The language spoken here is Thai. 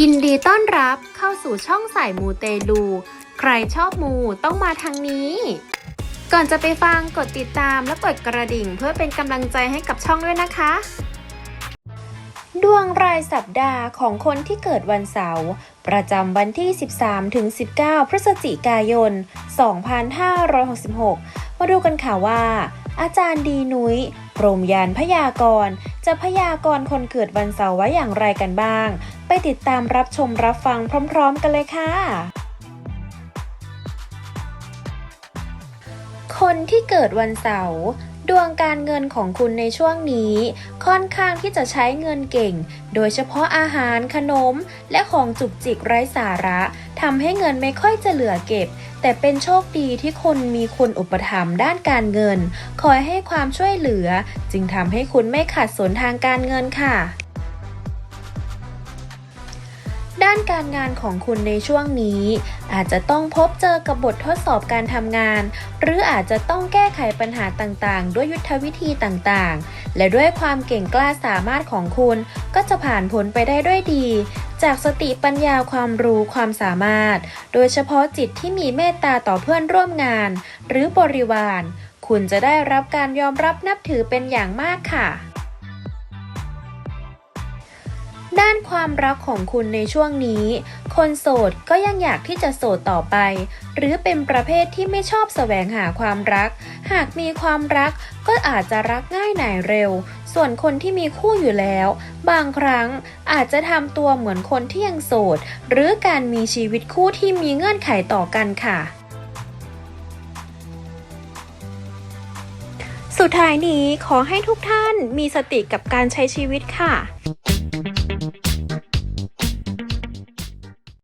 ยินดีต้อนรับเข้าสู่ช่องสายมูเตลู ใครชอบมูต้องมาทางนี้ ก่อนจะไปฟังกดติดตามและกดกระดิ่งเพื่อเป็นกำลังใจให้กับช่องด้วยนะคะ ดวงรายสัปดาห์ของคนที่เกิดวันเสาร์ประจำวันที่ 13-19 พฤศจิกายน 2566 มาดูกันค่ะว่า อาจารย์ดีนุ้ยพรมยานพยากรณ์จะพยากรณ์คนเกิดวันเสาร์ไว้อย่างไรกันบ้าง ไปติดตามรับชมรับฟังพร้อม ๆ กันเลยค่ะ คนที่เกิดวันเสาร์ดวงการเงินของคุณในช่วงนี้ ค่อนข้างที่จะใช้เงินเก่ง โดยเฉพาะอาหารขนม และของจุกจิกไร้สาระทำให้เงินไม่ค่อยจะเหลือเก็บ แต่เป็นโชคดีที่คุณมีคนอุปถัมภ์ด้านการเงิน คอยให้ความช่วยเหลือ จึงทำให้คุณไม่ขาดสนทางการเงินค่ะด้านการงานของคุณในช่วงนี้ อาจจะต้องพบเจอกับบททดสอบการทำงาน หรืออาจจะต้องแก้ไขปัญหาต่างๆ ด้วยยุทธวิธีต่างๆ และด้วยความเก่งกล้าสามารถของคุณก็จะผ่านผลไปได้ด้วยดี จากสติปัญญาความรู้ความสามารถ โดยเฉพาะจิตที่มีเมตตาต่อเพื่อนร่วมงาน หรือบริวาร คุณจะได้รับการยอมรับนับถือเป็นอย่างมากค่ะ ด้านความรักของคุณในช่วงนี้ คนโสดก็ยังอยากที่จะโสดต่อไป หรือเป็นประเภทที่ไม่ชอบแสวงหาความรัก หากมีความรักก็อาจจะรักง่ายหน่ายเร็ว ส่วนคนที่มีคู่อยู่แล้ว บางครั้งอาจจะทำตัวเหมือนคนที่ยังโสด หรือการมีชีวิตคู่ที่มีเงื่อนไขต่อกันค่ะสุดท้ายนี้ขอให้ทุกท่านมีสติกับการใช้ชีวิตค่ะ